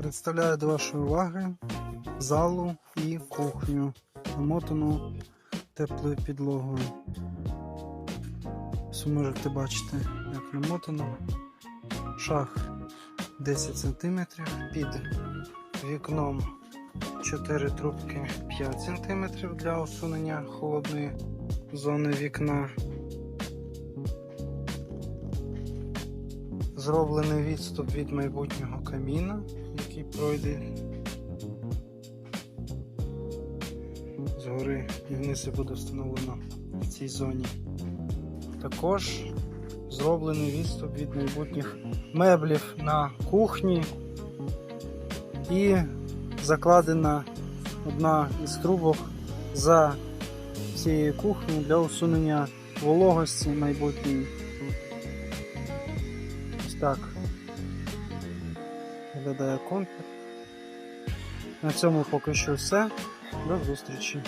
Представляю до вашої уваги залу і кухню, намотану теплою підлогою. Ви можете бачити, як намотано. Шах 10 см, під вікном 4 трубки 5 см для усунення холодної зони вікна. Зроблений відступ від майбутнього каміна, який пройде згори і вниз і буде встановлено в цій зоні. Також зроблений відступ від майбутніх меблів на кухні і закладена одна із трубок за цією кухнею для усунення вологості майбутньої. Так виглядає контур. На цьому поки що все. До зустрічі.